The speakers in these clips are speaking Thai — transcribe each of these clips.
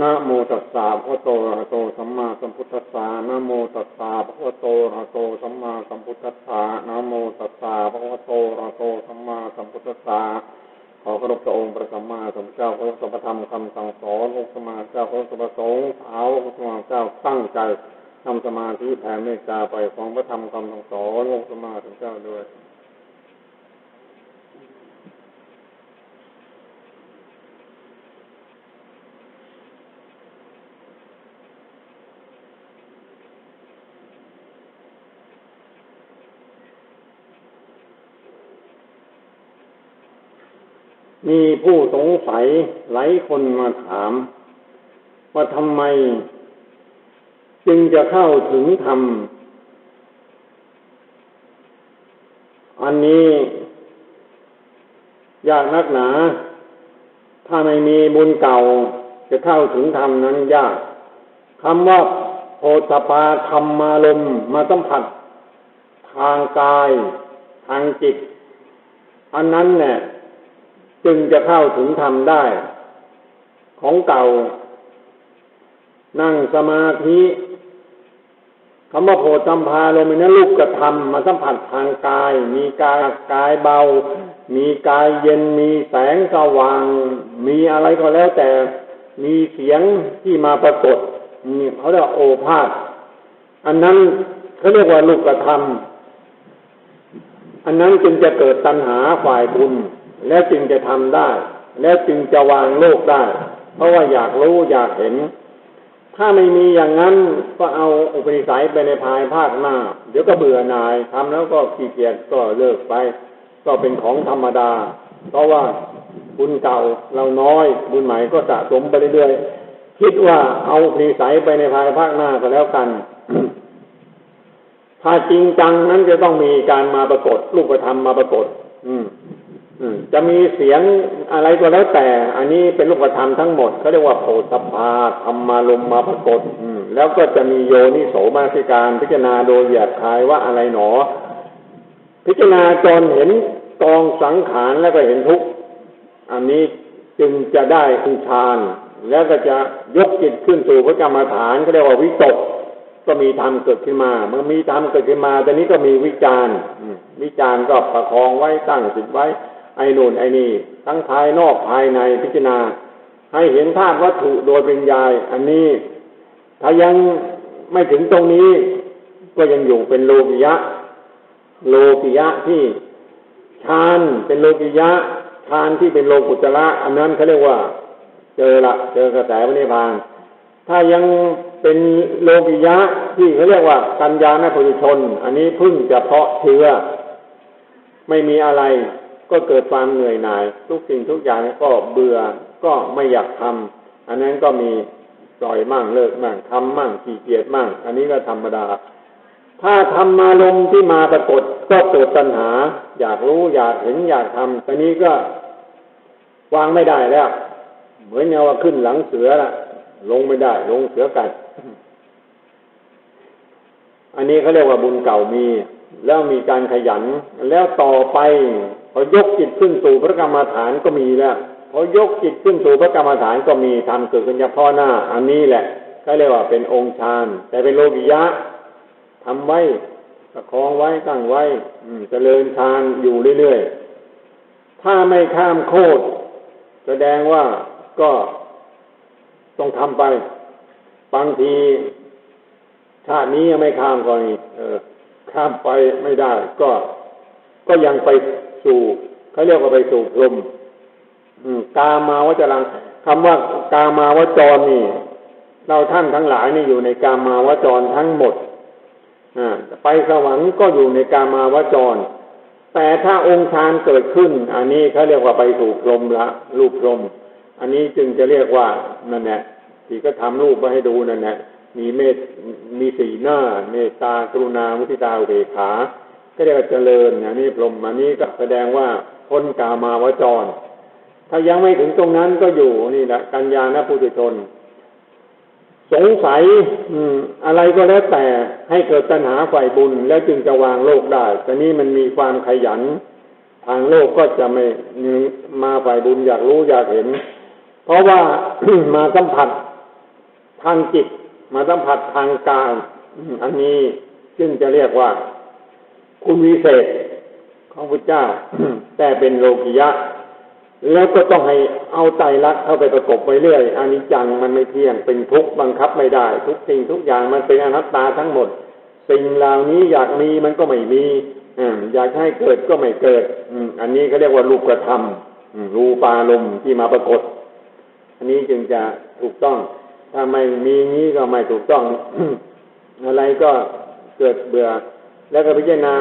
นะโมตัสสะภะคะโตระโตสัมมาสัมพุทธัสสะนะโมตัสสะภะคะโตระโตสัมมาสัมพุทธัสสะนะโมตัสสะภะคะโตระโตสัมมาสัมพุทธัสสะขอเคารพพระองค์พระสัมมาสัมพุทธเจ้าขอสัมปธรรมคำสั่งสอนองค์สมมาเจ้าขอสัมปสงฆ์เอาองค์สมมาเจ้าตั้งใจทำสมาธิแผ่เมตตาไปของพระธรรมคำสั่งสอนองค์สมมาสัมพุทธเจ้าด้วย มีผู้สงสัยหลายคนมาถาม ว่าทำไม จึงจะเข้าถึงธรรม อันนี้ ยากนักหนา ถ้าไม่มีบุญเก่า จะเข้าถึงธรรมนั้นยากคำว่าโพธปาธรรมารมมาสัมผัส ทางกาย ทางจิต อันนั้นเนี่ย จึงจะเข้าถึงธรรมได้ ของเก่า นั่งสมาธิคำว่าโพธัมพาลมนั้นลูกกระทำมาสัมผัสทางกาย มีกายกายเบา มีกายเย็นมีแสงสว่าง มีอะไรก็แล้วแต่ มีเสียงที่มาปรากฏนี่เขาเรียกโอภาษอันนั้นเขาเรียกว่าลูกกระทำอันนั้นจึงจะเกิดตัณหาฝ่ายบุญ แล้วจึงจะทำได้ แล้วจึงจะวางโลกได้ เพราะว่าอยากรู้อยากเห็น ถ้าไม่มีอย่างนั้นก็เอาอุปนิสัยไปในภายภาคหน้า เดี๋ยวก็เบื่อหน่ายทำแล้วก็ขี้เกียจก็เลิกไป ก็เป็นของธรรมดา เพราะว่าบุญเก่าเราน้อย บุญใหม่ก็สะสมไปเรื่อยๆคิดว่าเอาอุปนิสัยไปในภายภาคหน้าก็แล้วกันถ้าจริงจังนั้นจะต้องมีการมาปรากฏรูปธรรมมาปรากฏ อืม จะมีเสียงอะไรก็แล้วแต่ อันนี้เป็นรูปธรรมทั้งหมดเขาเรียกว่าโพธพาธรรมาลมมาปรากฏแล้วก็จะมีโยนิโสมาสิการพิจารณาโดยหยาบคายว่าอะไรหนอ พิจารณาจนเห็นกองสังขารแล้วก็เห็นทุกอันนี้จึงจะได้อุชานแล้วก็จะยกจิตขึ้นสู่พระกรรมฐานก็เรียกว่าวิตก ก็มีธรรมเกิดขึ้นมา เมื่อมีธรรมเกิดขึ้นมาตอนนี้ก็มีวิจารณ์วิจารณ์ก็ประคองไว้ตั้งจิตไว้ ไอ้นู่นไอ้นี่ ทั้งภายนอกภายในพิจารณา ให้เห็นธาตุวัตถุโดยเป็นยาย อันนี้ ถ้ายังไม่ถึงตรงนี้ ก็ยังอยู่เป็นโลกิยะ โลกิยะที่ฌานเป็นโลกิยะฌานที่เป็นโลกุตระอันนั้นเขาเรียกว่า เจอละเจอกระแสพระนิพพาน ถ้ายังเป็นโลกิยะที่เขาเรียกว่ากัญญาณปุถุชน อันนี้พึ่งจะเพาะเชื้อไม่มีอะไร ก็เกิดความเหนื่อยหน่าย ทุกสิ่งทุกอย่างก็เบื่อก็ไม่อยากทำอันนั้นก็มีปล่อยมั่งเลิกมั่งทำมั่งขี้เกียจมั่ง อันนี้ก็ธรรมดา ถ้าทำมาลมที่มาปรากฏก็เกิดปัญหา อยากรู้อยากเห็นอยากทำตอนนี้ก็วางไม่ได้แล้ว เหมือนเงาว่าขึ้นหลังเสือละลงไม่ได้ ลงเสือกัดอันนี้เขาเรียกว่าบุญเก่ามี แล้วมีการขยัน แล้วต่อไป พอยกจิตขึ้นสู่พระกรรมฐานก็มีแล้วพอยกจิตขึ้นสู่พระกรรมฐานก็มีทำเกิดขึ้นเฉพาะหน้า อันนี้แหละก็เรียกว่าเป็นองค์ฌานแต่เป็นโลกิยะทำไว้ประคองไว้ตั้งไว้เจริญฌานอยู่เรื่อยๆถ้าไม่ข้ามโคตรแสดงว่าก็ต้องทำไปบางทีชาตินี้ยังไม่ข้ามก็นี่เออ ข้ามไปไม่ได้ ก็ก็ยังไป สู่เขาเรียกว่าไปสู่พรมกามาวจรังคำว่ากามาวจรนี่ เราท่านทั้งหลายนี่อยู่ในกามาวจรทั้งหมดไปสวรรค์ก็อยู่ในกามาวจร แต่ถ้าองค์ฌานเกิดขึ้น อันนี้เขาเรียกว่าไปสู่พรมละรูปพรมอันนี้จึงจะเรียกว่านั่นแหละที่ก็ทำรูปมาให้ดูนั่นแหละมีเมตมีสีหน้า เมตตากรุณามุทิตาอุเบกขา ก็เรียกว่าเจริญอันนี้พรหมอันนี้ก็แสดงว่าพ้นกามาวจร ถ้ายังไม่ถึงตรงนั้นก็อยู่นี่แหละกัญญาณปุถุชน สงสัยอืมอะไรก็แล้วแต่ให้เกิดตัณหาฝ่ายบุญ แล้วจึงจะวางโลกได้แต่นี้มันมีความขยัน ทางโลกก็จะไม่มาฝ่ายบุญอยากรู้อยากเห็น เพราะว่ามาสัมผัสทางจิต มาสัมผัสทางกายอันนี้ซึ่งจะเรียกว่า คุณวิเศษของพระเจ้า แต่เป็นโลกิยะ แล้วก็ต้องให้เอาใจรักเข้าไปประกบไว้เรื่อยอานิจจังมันไม่เที่ยง เป็นทุกข์บังคับไม่ได้ ทุกสิ่งทุกอย่างมันเป็นอนัตตาทั้งหมด สิ่งเหล่านี้อยากมีมันก็ไม่มีอยากให้เกิดก็ไม่เกิดอันนี้ก็เรียกว่ารูปกระทำรูปารมณ์ที่มาปรากฏ อันนี้จึงจะถูกต้อง ถ้าไม่มีนี้ก็ไม่ถูกต้อง อะไรก็เกิดเบื่อ แล้วก็พิจารณา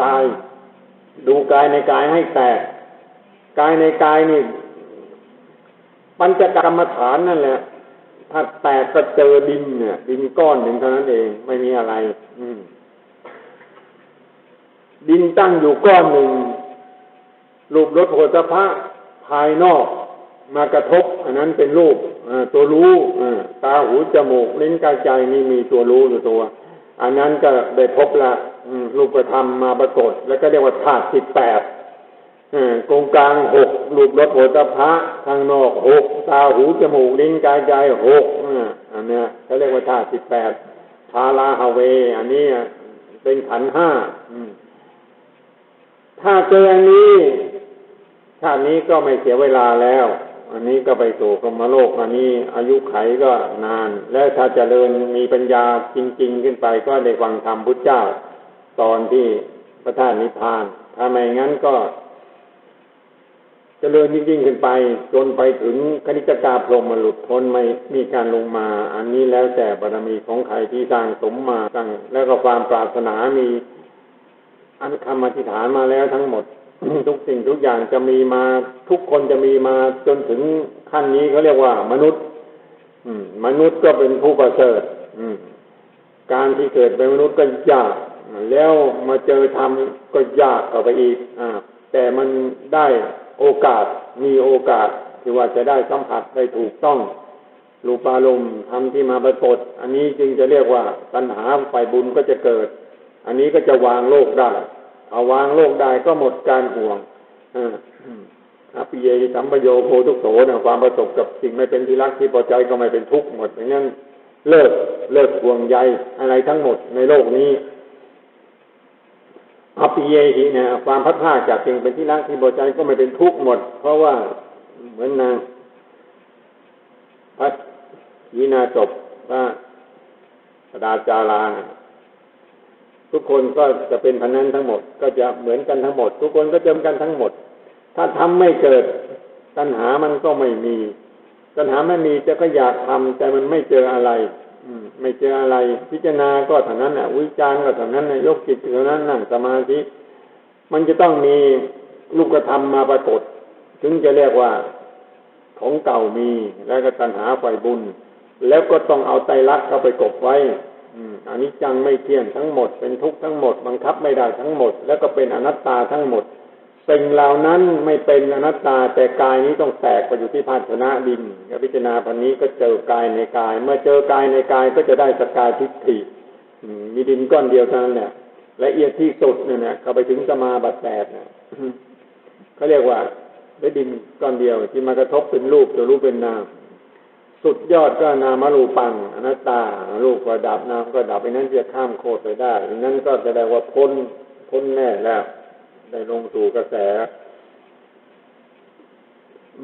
กาย ดูกายในกายให้แตก กายในกายนี่ปัญจกรรมฐานนั่นแหละ ถ้าแตกก็เจอดินเนี่ย ดินก้อนหนึ่งเท่านั้นเอง ไม่มีอะไร อืม ดินตั้งอยู่ก้อนหนึ่งรูปรสโผฏพะภายนอกมากระทบ อันนั้นเป็นรูปตัวรู้ตาหูจมูกลิ้นกายใจนี่มีตัวรู้อยู่ตัว อันนั้นก็ได้พบละรูปธรรมมาปรากฏ แล้วก็เรียกว่าธาตุสิบแปดกงกลางหกรูปรสโผฏพะข้างนอกหกตาหูจมูกลิ้นกายใจหกอันเนี้ยเขาเรียกว่าธาตุสิบแปดพาลาฮาเว อันนี้เป็นขันห้าถ้าเจออันนี้ชาตินี้ก็ไม่เสียเวลาแล้ว อันนี้ก็ไปสู่กรมโลก อันนี้อายุไขก็นาน และถ้าเจริญมีปัญญาจริง ๆ ขึ้นไปก็ได้ฟังธรรมพุทธเจ้า ตอนที่พระธาตุนิพพาน ถ้าไม่งั้นก็เจริญยิ่งๆขึ้นไป จนไปถึงคณิกากาพรหมหลุดพ้นไม่มีการลงมา อันนี้แล้วแต่บารมีของใครที่สร้างสมมาสร้างแล้วก็ความปรารถนามี อันคำอธิษฐานมาแล้วทั้งหมด ทุกสิ่งทุกอย่างจะมีมาทุกคนจะมีมาจนถึงขั้นนี้เขาเรียกว่ามนุษย์ อืม มนุษย์ก็เป็นผู้ประเสริฐอืม การที่เกิดเป็นมนุษย์ก็ยาก แล้วมาเจอธรรมก็ยากเข้าไปอีก อ่า แต่มันได้โอกาสมีโอกาสที่ว่าจะได้สัมผัสได้ถูกต้องรูปารมณ์ธรรมที่มาปรากฏอันนี้จึงจะเรียกว่าปัญหาฝ่ายบุญก็จะเกิด อันนี้ก็จะวางโลกได้ เอาวางโลกได้ก็หมดการห่วงอภิเยสัมปโยโพทุกโสนะความประสบกับสิ่งไม่เป็นที่รักที่พอใจก็ไม่เป็นทุกข์หมดอย่างนั้นเลิกเลิกห่วงใยอะไรทั้งหมดในโลกนี้อภิเยหิเนี่ยความพัดผ้าจากสิ่งเป็นที่รักที่พอใจก็ไม่เป็นทุกข์หมด เพราะว่าเหมือนนางพัดยีนาจบว่าสดาจารานะ ทุกคนก็จะเป็นพันนั้นทั้งหมด ก็จะเหมือนกันทั้งหมด ทุกคนก็เจอกันทั้งหมด ถ้าทำไม่เกิดตัณหามันก็ไม่มี ตัณหาไม่มีจะก็อยากทำแต่มันไม่เจออะไร อืม ไม่เจออะไร พิจารณาก็เท่านั้นน่ะวิจารณ์ก็เท่านั้นนยกจิตเท่านั้นนั่งสมาธิมันจะต้องมีลูกธรรมมาปรากฏ ถึงจะเรียกว่าของเก่ามีแล้วก็ตัณหาไฟบุญ แล้วก็ต้องเอาไตรลักษณ์เข้าไปกบไว้ อันนี้จังไม่เที่ยงทั้งหมด เป็นทุกข์ทั้งหมด บังคับไม่ได้ทั้งหมด แล้วก็เป็นอนัตตาทั้งหมดสิ่งเหล่านั้นไม่เป็นอนัตตาแต่กายนี้ต้องแตกไปอยู่ที่ภาชนะดินพิจารณาพันนี้ก็เจอกายในกาย เมื่อเจอกายในกายก็จะได้สกายทิฏฐิมีดินก้อนเดียวเท่านั้นเนี่ยละเอียดที่สุดเนี่ยเข้าไปถึงสมาบัติแปดเนี่ยเขาเรียกว่าได้ดินก้อนเดียวที่มากระทบเป็นรูปตัวรูปเป็นนาม สุดยอดก็นามารูปังอนัตตารูปก็ดับนามก็ดับไปนั้นจะข้ามโคตรไปได้นั้นก็แสดงว่าพ้นพ้นแน่แล้วได้ลงสู่กระแส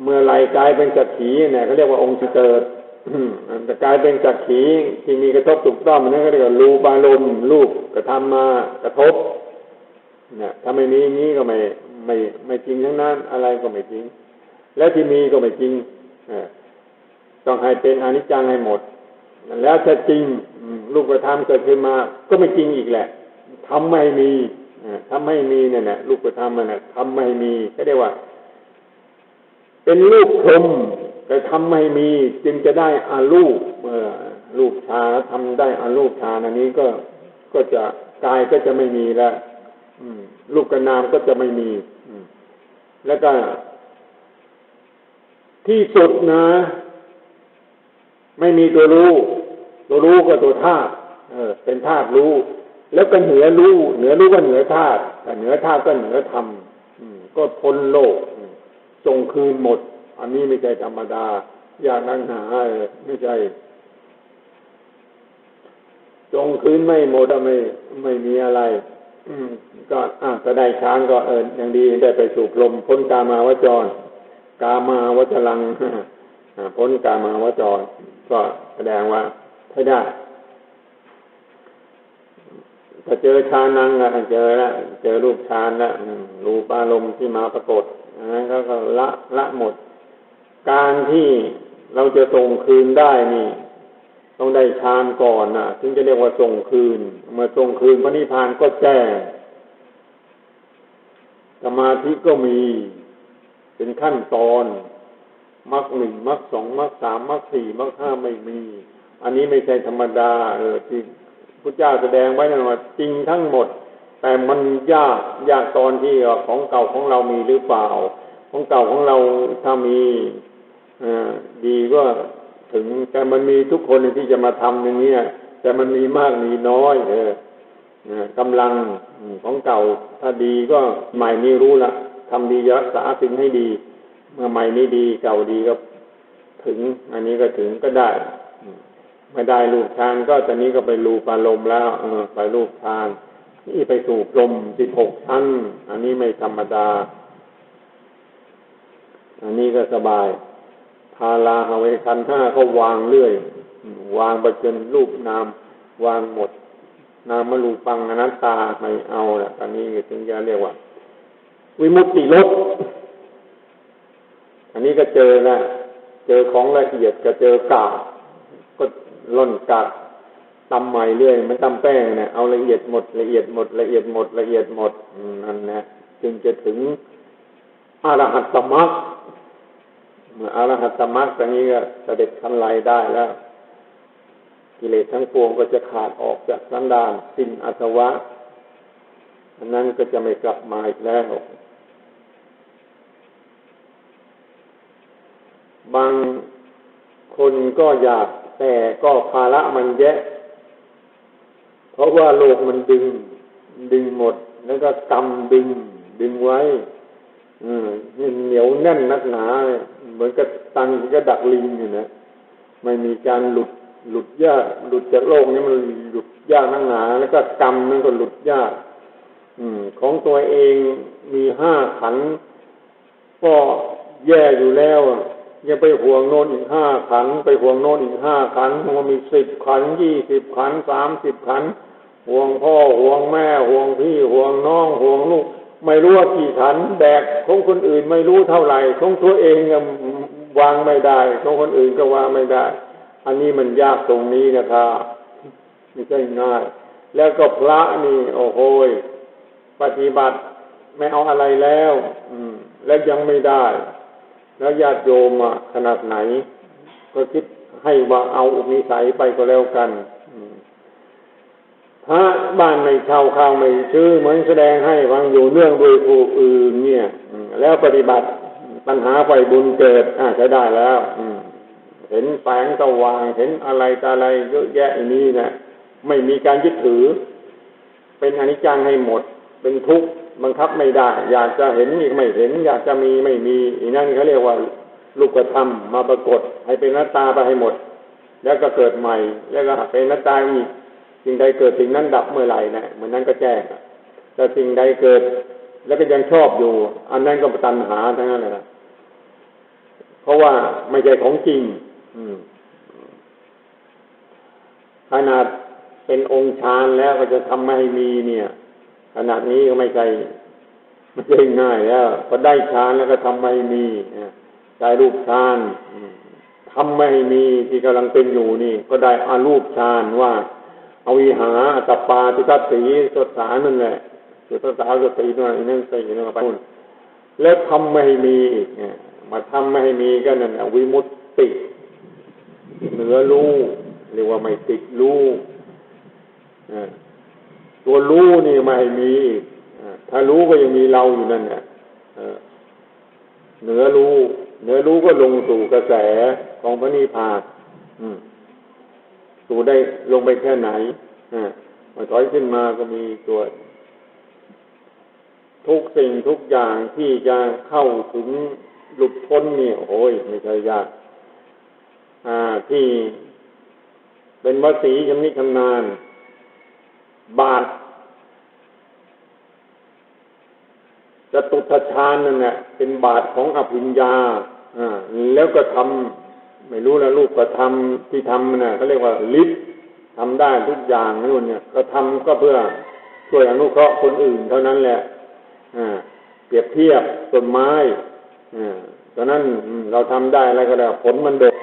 เมื่อไรกลายเป็นจักขีเนี่ยเขาเรียกว่าองค์จิเติดแต่กลายเป็นจักขีที่มีกระทบถูกต้องมันนั่นก็เรียกว่ารูปารมณ์รูปกระทำมากระทบเนี่ยถ้าไม่มีนี้ก็ไม่ไม่ไม่จริงทั้งนั้นอะไรก็ไม่จริง แล้วที่มีก็ไม่จริง ต้องให้เป็นอนิจจังให้หมด แล้วถ้าจริงรูปธรรมเกิดขึ้นมา ก็ไม่จริงอีกแหละทำไม่มีทำไม่มีเนี่ยนะรูปธรรมมันนะทำไม่มีก็เรียกว่า เป็นรูปพรมแต่ทำไม่มีจึงจะได้อารูปเมื่อรูปชาทำได้อารูปชาอันนี้ก็ก็จะกายก็จะไม่มีแล้วรูปกระนามก็จะไม่มีแล้วก็ที่สุดนะ ไม่มีตัวรู้ ตัวรู้ก็ตัวธาตุเออ เป็นธาตุรู้ แล้วก็เหนือรู้ เหนือรู้ก็เหนือธาตุแต่เหนือธาตุก็เหนือธรรมก็พ้นโลกส่งคืนหมด อันนี้ไม่ใช่ธรรมดา อย่างนั้นหาไม่ใช่จงคืนไม่หมดอะไม่ไม่มีอะไร อืม ก็อะก็ได้ช้างก็เอออย่างดีได้ไปสู่ลมพ้นกามาวจร กามาวจรังพ้นกามาวจร ก็แสดงว่าใช้ได้ถ้าเจอชานังอะเจอแล้วเจอรูปชานแล้วรูปอารมณ์ที่มาปรากฏอันนั้นก็ก็ละละหมด การที่เราจะส่งคืนได้นี่ ต้องได้ฌานก่อนนะถึงจะเรียกว่าส่งคืน เมื่อส่งคืนพระนิพพานก็แจ้งสมาธิก็มี เป็นขั้นตอน มรรคหนึ่งมรรคสองมรรคสามมรรคสี่มรรคห้าไม่มี อันนี้ไม่ใช่ธรรมดา เออที่พุทธเจ้าแสดงไว้นั่นว่าจริงทั้งหมด แต่มันยากยากตอนที่ของเก่าของเรามีหรือเปล่า ของเก่าของเราถ้ามีอดีก็ถึงแต่มันมีทุกคนที่จะมาทำอย่างนี้แต่มันมีมากมีน้อย เออกำลังของเก่าถ้าดีก็ใหม่นี้รู้ละทำดีรักษาถึงให้ดี เมื่อใหม่นี้ดีเก่าดีก็ถึง อันนี้ก็ถึงก็ได้ไม่ได้ลูกทานก็ตอนนี้ก็ไปรูปารมแล้วเออไปรูปทานนี่ไปสู่พรมสิบหกชั้น อันนี้ไม่ธรรมดา อันนี้ก็สบาย พาลาหาเวคันห้าก็วางเรื่อย วางไปจนรูปนาม วางหมด นามมารูปังอนัตตาไม่เอาแหละตอนนี้ถึงจะเรียกว่า วิมุตติลด อันนี้ก็เจอนะ เจอของละเอียดก็เจอกาก็ล่นกาตำใหม่เรื่อยมันตำแป้งเนี่ยเอาละเอียดหมดละเอียดหมดละเอียดหมดละเอียดหมดนั่นนะจึงจะถึงอรหัตตมรรคเมื่ออรหัตมรรคตรงนี้ก็เสด็จทันไหลได้แล้วกิเลสทั้งปวงก็จะขาดออกจากสันดานสิ้นอัตวะอันนั้นก็จะไม่กลับมาอีกแล้ว บางคนก็อยากแต่ก็ภาระมันแยะ เพราะว่าโลกมันดึง ดึงหมด แล้วก็กำดึง ดึงไว้ อืมเหนียวแน่นนักหนา เหมือนกับตังก็ดักลิงอยู่นะไม่มีการหลุดหลุดยากหลุดจากโลกนี้มันหลุดยากนักหนา แล้วก็กรรมนั่นก็หลุดยากอืม ของตัวเองมีห้าขันก็แย่อยู่แล้ว ยังไปห่วงโน่นอีกห้าขัน ไปห่วงโน่นอีกห้าขันมันมีสิบขันยี่สิบขันสามสิบขัน ห่วงพ่อห่วงแม่ห่วงพี่ห่วงน้องห่วงลูก ไม่รู้ว่ากี่ขันแบกของคนอื่นไม่รู้เท่าไหร่ของตัวเองวางไม่ได้ของคนอื่นก็วางไม่ได้ อันนี้มันยากตรงนี้นะครับไม่ใช่ง่าย แล้วก็พระนี่โอ้โหปฏิบัติไม่เอาอะไรแล้ว อืม แล้วยังไม่ได้ แล้วญาติโยมขนาดไหน ก็คิดให้ว่าเอาอุปนิสัยไปก็แล้วกันพระบ้านไม่เช่าข้าวไม่ซื้อเหมือนแสดงให้ฟังอยู่เนื่องโดยผู้อื่นเนี่ยแล้วปฏิบัติปัญหาไฟบุญเกิดอ่าใช้ได้แล้วเห็นแสงสว่างเห็นอะไรตาอะไรเยอะแยะนี้นะไม่มีการยึดถือ เป็นอนิจจังให้หมด เป็นทุกข์ บังคับไม่ได้ อยากจะเห็นอีกไม่เห็น อยากจะมีไม่มีอีนั่นเขาเรียกว่าลูกธรรมมาปรากฏ ให้เป็นหน้าตาไปให้หมด แล้วก็เกิดใหม่ แล้วก็เป็นหน้าตาอีกสิ่งใดเกิดสิ่งนั้นดับเมื่อไหร่นะเหมือนนั้นก็แจ้งแต่สิ่งใดเกิด แล้วก็ยังชอบอยู่ อันนั้นก็ตัณหาทั้งนั้นเลยนะเพราะว่าไม่ใช่ของจริง อืมขนาดเป็นองค์ฌานแล้วก็จะทำให้มีเนี่ย ขนาดนี้ก็ไม่ใช่ไม่ใช่ง่ายแล้วพอได้ฌานแล้วก็ทำให้มีได้รูปฌานทำไม่มีที่กำลังเป็นอยู่นี่ ก็ได้อารูปฌานว่าอาวิหาตัปาติทัศสีสดสานั่นแหละสุดสาวสตีนั่นนั่นสี่นั่นไปนู่นแล้วทำไม่มีอีกมาทำไม่มีก็นั่นวิมุตติเหนือรู้เรียกว่าไม่ติดรู้ ตัวรู้นี่ไม่มีถ้ารู้ก็ยังมีเราอยู่นั่นเนี่ยเหนือรู้เหนือรู้ก็ลงสู่กระแสของพระนิพพานสู่ได้ลงไปแค่ไหนอ่ามาถอยขึ้นมาก็มีตัวทุกสิ่งทุกอย่างที่จะเข้าถึงหลุดพ้นเนี่ย โอ้ยไม่ใช่ยากอ่าที่เป็นวสีชำนิชำนาญ บาทจตุทชานนั่นแหละเป็นบาทของอภิญญาอ่าแล้วก็ทำไม่รู้นะลูกก็ทำที่ทำน่ะเขาเรียกว่าลิฟทำได้ทุกอย่างนู่นเนี่ย ก็ทำก็เพื่อช่วยอนุเคราะห์คนอื่นเท่านั้นแหละอ่าเปรียบเทียบต้นไม้อ่าตอนนั้นเราทำได้อะไรก็ได้วผลมันเด็ก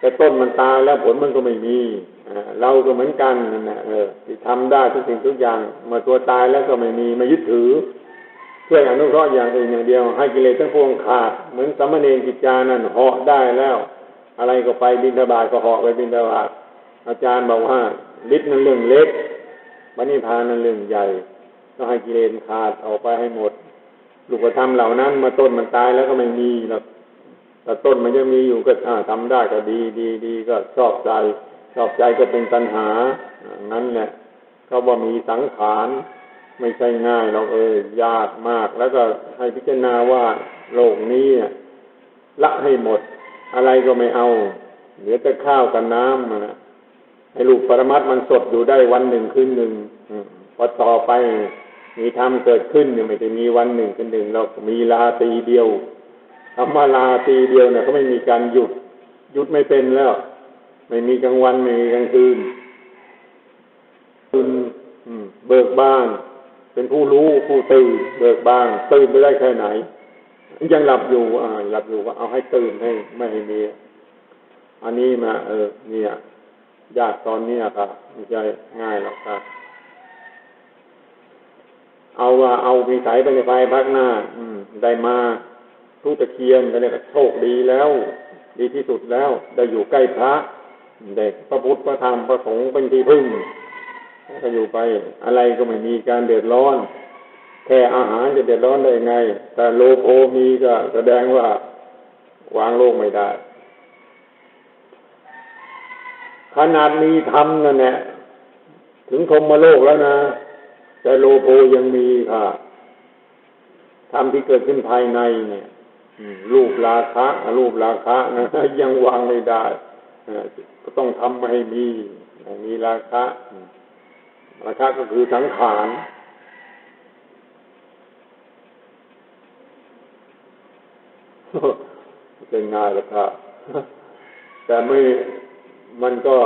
แต่ต้นมันตายแล้วผลมันก็ไม่มี เราก็เหมือนกันนะเออที่ทำได้ทุกสิ่งทุกอย่าง เมื่อตัวตายแล้วก็ไม่มีไม่ยึดถือช่วยอนุเคราะห์อย่างอื่นอย่างเดียว ให้กิเลสทั้งปวงขาดเหมือนสัมณเณรกิจจานั่นเหาะได้แล้ว อะไรก็ไปบินทบาทก็เหาะไปบินทบาทอาจารย์บอกว่าฤทธิ์นั้นเรื่องเล็กบัณิพานนั้นเรื่องใหญ่ต้องให้กิเลสขาดออกไปให้หมดลูกธรรมเหล่านั้นมาต้นมันตายแล้วก็ไม่มีแล้วแต่ต้นมันยังมีอยู่ก็ทำได้ก็ดีดีดีก็ชอบใจ ชอบใจก็เป็นตัณหานั้นแหละก็ว่ามีสังขารไม่ใช่ง่ายเราเออยากมาก แล้วก็ให้พิจารณาว่าโลกนี้ละให้หมด อะไรก็ไม่เอาเหลือแต่ข้าวกับน้ำนะให้ลูกปรมัตมันสดอยู่ได้วันหนึ่งคืนหนึ่งพอต่อไปมีธรรมเกิดขึ้นเนี่ยไม่ได้มีวันหนึ่งคืนหนึ่งเรามีลาตีเดียวคำว่าลาตีเดียวเนี่ยเขาไม่มีการหยุดหยุดไม่เป็นแล้ว ไม่มีกลางวันไม่มีกลางคืนคุณเบิกบาน เป็นผู้รู้ผู้ตื่นเบิกบานตื่นไปได้แค่ไหน ยังหลับอยู่ อ่า หลับอยู่ก็เอาให้ตื่นให้ไม่ให้มีอันนี้มาเออ เนี่ยยากตอนนี้ครับไม่ใช่ง่ายหรอกครับเอาว่าเอาวิสัยไปในไฟพักหน้า อืม ได้มาทุตะเคียนก็เนี่ยโชคดีแล้ว ดีที่สุดแล้ว ได้อยู่ใกล้พระ เด็กพระพุทธพระธรรมพระสงฆ์เป็นที่พึ่งก็อยู่ไปอะไรก็ไม่มีการเดือดร้อน แค่อาหารจะเดือดร้อนได้ไง แต่โลโภมีก็แสดงว่าวางโลกไม่ได้ ขนาดมีธรรมนั่นแหละถึงทมมาโลกแล้วนะ แต่โลโภยังมีค่ะธรรมที่เกิดขึ้นภายในเนี่ยรูปราคะรูปราคะนะยังวางไม่ได้ ก็ต้องทำให้มีมีราคะ ราคะก็คือสังขารเป็นงายแล้วครับแต่ไม่มันก็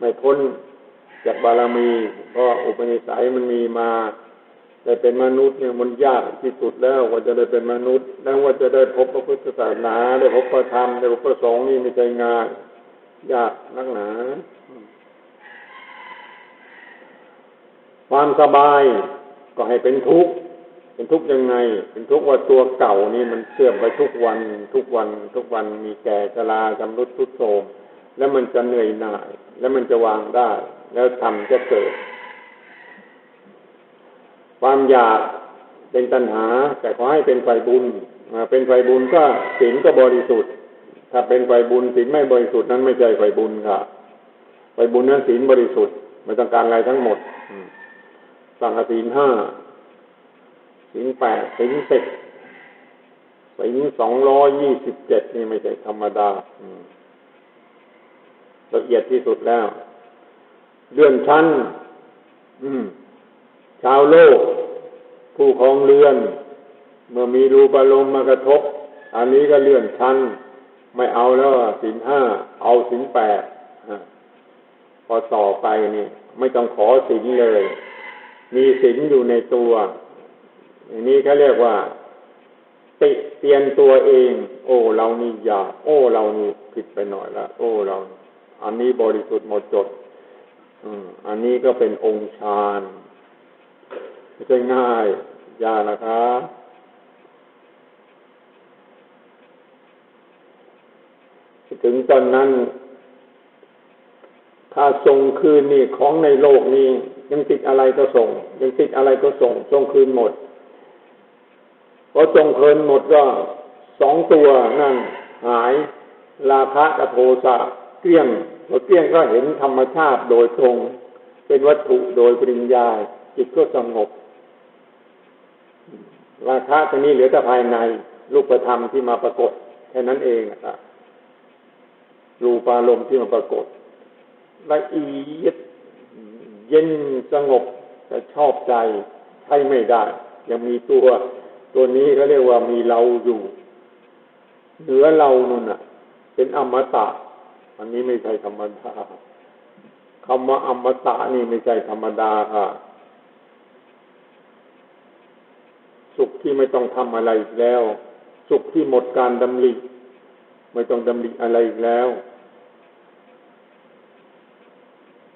ไม่พ้นจากบารมีเพราะอุปนิสัยมันมีมา แต่เป็นมนุษย์เนี่ยมันยากที่สุดแล้วว่าจะได้เป็นมนุษย์ แล้วว่าจะได้พบพระพุทธศาสนาได้พบพระธรรมได้พบพระสงฆ์นี่ไม่ใช่ง่ายยากนักหนา ความสบายก็ให้เป็นทุกข์เป็นทุกข์ยังไง เป็นทุกข์ว่าตัวเก่านี่มันเสื่อมไปทุกวัน ทุกวัน ทุกวันมีแก่ชราจำรุดทุดโทรมแล้วมันจะเหนื่อยหน่าย แล้วมันจะวางได้ แล้วทำจะเกิด ความอยากเป็นตัณหา แต่ขอให้เป็นไฟบุญเป็นไฟบุญก็ศีลก็บริสุทธิ์ ถ้าเป็นไฟบุญศีลไม่บริสุทธิ์นั้นไม่ใช่ไฟบุญค่ะไฟบุญนั้นศีลบริสุทธิ์ไม่ต้องการอะไรทั้งหมดสั่งศีลห้าศีลแปดศีลสิบศีลสองร้อยยี่สิบเจ็ดนี่ไม่ใช่ธรรมดาละเอียดที่สุดแล้วเลื่อนชั้น อืม ชาวโลก ผู้ครองเรือน เมื่อมีรูปอารมณ์มากระทบ อันนี้ก็เลื่อนชั้น ไม่เอาแล้วสินห้า เอาสินแปดพอต่อไปนี่ไม่ต้องขอสินเลย มีศีลอยู่ในตัวอย่างนี้เขาเรียกว่า ติเตียนตัวเอง โอ้เรานี่อยากโอ้เรานี่ผิดไปหน่อยละโอ้เรา อันนี้บริสุทธิ์หมดจด อืม อันนี้ก็เป็นองค์ฌาน ไม่ใช่ง่ายยากนะคะถึงตอนนั้น ถ้าส่งคืนนี่ของในโลกนี้ ยังติดอะไรก็ส่ง ยังติดอะไรก็ส่งส่งคืนหมดพอส่งคืนหมดก็สองตัวนั่นหายราคะกับโทสะเกลี้ยงพอเกลี้ยงก็เห็นธรรมชาติโดยตรง เป็นวัตถุโดยปริญญาจิตก็สงบ ราคะตรงนี้เหลือแต่ภายใน รูปธรรมที่มาปรากฏแค่นั้นเองนะรูปารมณ์ที่มาปรากฏละเอียดเย็นสงบแต่ชอบใจใช้ไม่ได้ ยังมีตัวตัวนี้เขาเรียกว่ามีเราอยู่ เหนือเรานั่นน่ะ เป็นอมตะ อันนี้ไม่ใช่ธรรมดาคำว่าอมตะนี่ไม่ใช่ธรรมดาค่ะ สุขที่ไม่ต้องทำอะไรอีกแล้ว สุขที่หมดการดำริไม่ต้องดำริอะไรอีกแล้ว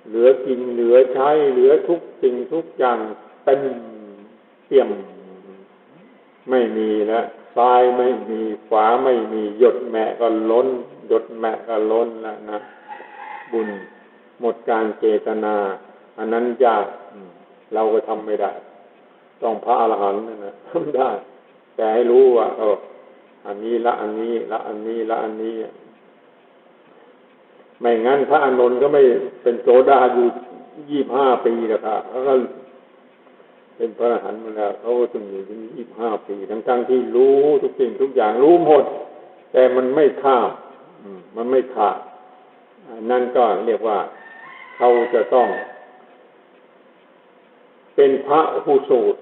เหลือกินเหลือใช้เหลือทุกสิ่งทุกอย่างเต็มเปี่ยม ไม่มีแล้วซ้ายไม่มีขวาไม่มีหยดแม่ก็ล้นหยดแม่ก็ล้นแล้วนะบุญหมดการเจตนา อันนั้นยากเราก็ทำไม่ได้ ต้องพระอรหันต์นั่นะได้ แต่ให้รู้ว่าเอออันนี้ละอันนี้ละอันนี้ละอันนี้ ไม่งั้นพระอานนท์ก็ไม่เป็นโสดาอยู่ยี่บห้าปีนะครับเขาก็เป็นพระอรหันต์มาแล้วเขาก็ต้องอยู่ถึงยี่บห้าปีทั้งทั้งที่รู้ทุกสิ่งทุกอย่างรู้หมด แต่มันไม่ข้ามมันไม่ขาดนั่นก็เรียกว่าเขาจะต้อง เป็นพระผู้สูตร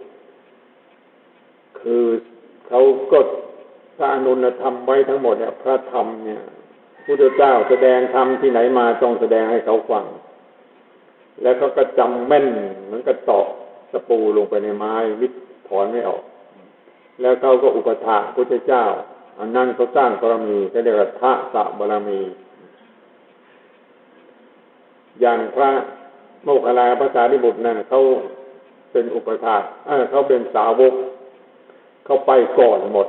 คือเขาก็พระอนุนธรรมไว้ทั้งหมดเนี่ย พระธรรมเนี่ยพุทธเจ้าแสดงธรรมที่ไหนมาต้องแสดงให้เขาฟัง แล้วเขาก็จำแม่นเหมือนกับตอกตะปูลงไปในไม้มิดถอนไม่ออก แล้วเขาก็อุปถาพุทธเจ้า อันนั้นเขาสร้างบารมีเขาเรียกว่าทะสะบารมี อย่างพระโมคคัลลาภาษาดิบุตรนั่นเขา เป็นอุปถาเเขาเป็นสาวก เขาไปก่อนหมด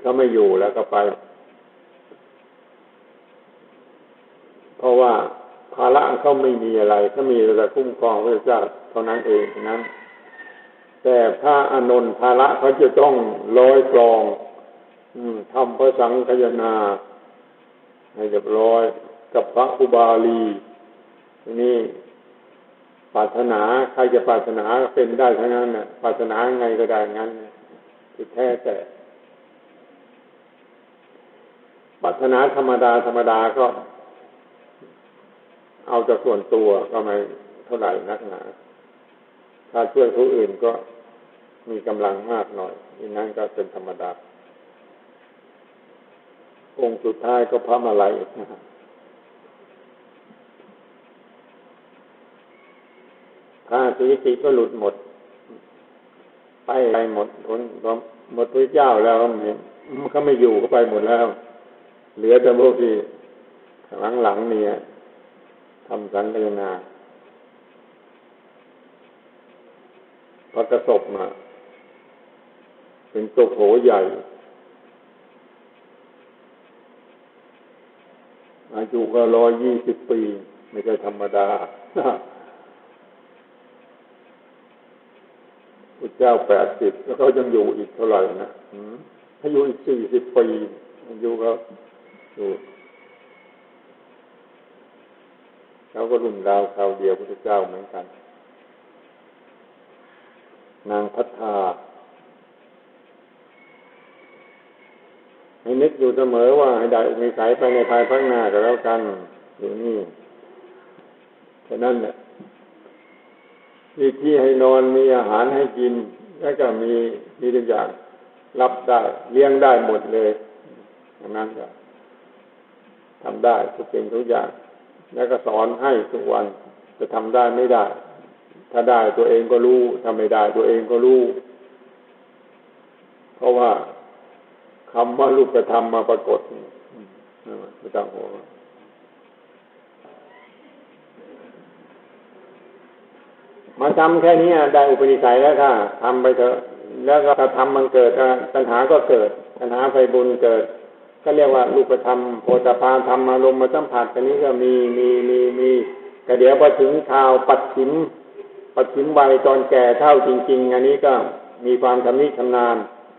เขาไม่อยู่แล้วก็ไป เพราะว่าภาระเขาไม่มีอะไรเขามีแต่คุ้มครองพระเจ้าเท่านั้นเองนั้น แต่พระอานนท์ภาระเขาจะต้องร้อยกรองทำพระสังฆยนาให้เรียบร้อย กับพระอุบาลีนี่ ปรารถนาใครจะปรารถนาเป็นได้ทั้งนั้นน่ะปรารถนาไงก็ได้งั้นคือแท้แต่ปรารถนาธรรมดาธรรมดาก็ เอาจากส่วนตัวก็ไม่เท่าไหร่นักหนาถ้าช่วยผู้อื่นก็มีกำลังมากหน่อยอีนั้นก็เป็นธรรมดาองค์สุดท้ายก็พระมาลัยพระ สุวิติก็หลุดหมด ไปไปหมดผลหมดพระเจ้าแล้วเขาไม่อยู่ก็ไปหมดแล้ว เหลือแต่พวกที่หลังๆนี่ทำสังกนาพระกระสบมาเป็นตัวโผใหญ่อายุก็ร้อยยี่สิบปี ไม่ใช่ธรรมดาพระ เจ้าแปดสิบแล้วเขายังอยู่อีกเท่าไหร่นะถ้าอยู่อีกสี่สิบปีอายุเขาอยู่เขาก็รุ่นราวคราวเดียวพระเจ้าเหมือนกัน นางพัฒนาให้นึกอยู่เสมอว่าให้ได้มีสายไปในภายภาคหน้าก็แล้วกันอยู่นี่ฉะนั้นเนี่ย มีที่ให้นอนมีอาหารให้กิน แล้วก็มีมีทุกอย่างรับได้เลี้ยงได้หมดเลยอย่างนั้นก็ทำได้ทุกสิ่งทุกอย่าง แล้วก็สอนให้ทุกวันจะทำได้ไม่ได้ ถ้าได้ตัวเองก็รู้ถ้าไม่ได้ตัวเองก็รู้ เพราะว่าคำว่าลูกกระทำมาปรากฏไม่ต้องห่วง มาทำแค่นี้ได้อุปนิสัยแล้วค่ะทำไปเถอะ แล้วก็ถ้าทำมันเกิดปัญหาก็เกิดปัญหาไฟบุญเกิด ก็เรียกว่ารูปธรรมโพธพาธรรมอารมณ์มาสัมผัสกันนี้ก็มีมีมีมีก็เดี๋ยวพอถึงข่าวปัดฉิมปัดฉิมใบตอนแก่เท่าจริง ๆ อันนี้ก็มีความชำนิชำนาญ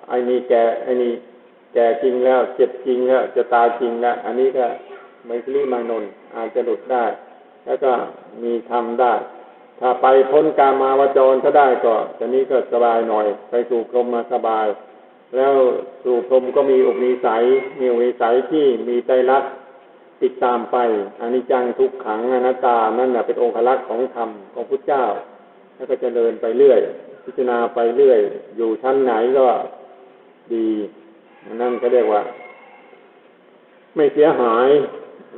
ไอ้นี่แก่ไอ้นี่แก่จริงแล้วเจ็บจริงแล้วจะตายจริงแล้ว อันนี้ก็ไม่คลี่มานนอาจจะหลุดได้ แล้วก็มีทำได้ ถ้าไปพ้นกามาวจรถ้าได้ก็จะนี้ก็สบายหน่อย ไปสู่กรมมาสบาย แล้วสู่พรมก็มีอุปนิสัย มีอุปนิสัยที่มีใจรักติดตามไปอนิจจังทุกขังอนัตตานั่นแหละเป็นองค์ลักษณ์ของธรรมของพุทธเจ้า แล้วก็จเจริญไปเรื่อย พิจารณาไปเรื่อย อยู่ชั้นไหนก็ดีนั่นก็เรียกว่า ไม่เสียหาย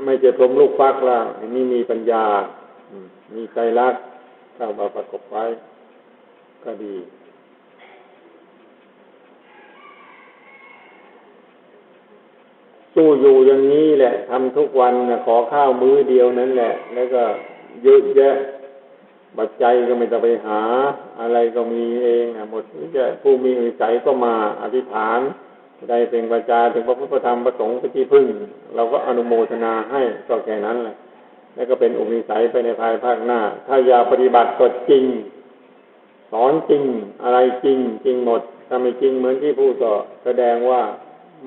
ไม่จะทมลูกฟักละนี่มีปัญญา มีใจรัก เข้ามาประกบไว้ ก็ดี สู้อยู่อย่างนี้แหละทำทุกวันนะขอข้าวมื้อเดียวนั้นแหละ แล้วก็เยอะแยะบัจจัยก็ไม่ต้องไปหา อะไรก็มีเองหมดจะผู้มีอุสัยก็มาอธิษฐาน ได้เป็นประจาถึงพระพุทธธรรมประสงค์เป็นที่พึ่ง เราก็อนุโมทนาให้ก็แค่นั้นแหละ แล้วก็เป็นอุปนิสัยไปในภายภาคหน้า ถ้าอย่าปฏิบัติก็จริง สอนจริง อะไรจริง จริงหมดถ้าไม่จริงเหมือนที่พูดก็แสดงว่า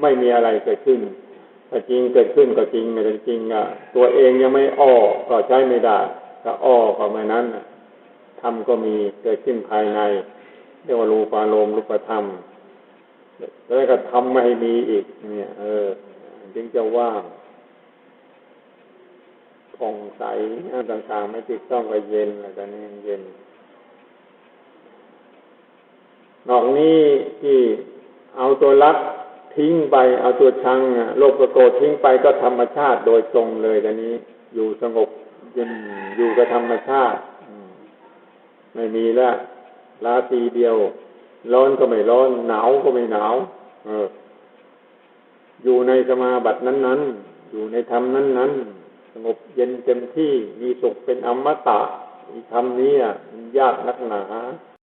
ไม่มีอะไรเกิดขึ้นถ้าจริงเกิดขึ้นก็จริงไม่เป็นจริงอะ ตัวเองยังไม่อ้อก็ใช้ไม่ได้ถ้าอ้อก็ไม่นั้นทำก็มีเกิดขึ้นภายในเรียกว่ารูปารมณ์รูปธรรมแล้วก็ทำไม่ให้มีอีก เนี่ย เออ จึงจะว่าง ผ่องใสต่างๆไม่ติดต้องก็เย็นแล้วก็นี่เย็น นอกนี้ที่เอาตัวรักทิ้งไปเอาตัวชังโลภโกรธทิ้งไปก็ธรรมชาติโดยตรงเลยกันนี้ อยู่สงบเย็นอยู่กับธรรมชาติไม่มีแล้วลาตีเดียว ร้อนก็ไม่ร้อน หนาวก็ไม่หนาว เออ อยู่ในสมาบัตินั้น ๆ อยู่ในธรรมนั้น ๆ สงบเย็นเต็มที่มีสุขเป็นอมตะมีธรรมนี้อะยากนักหนา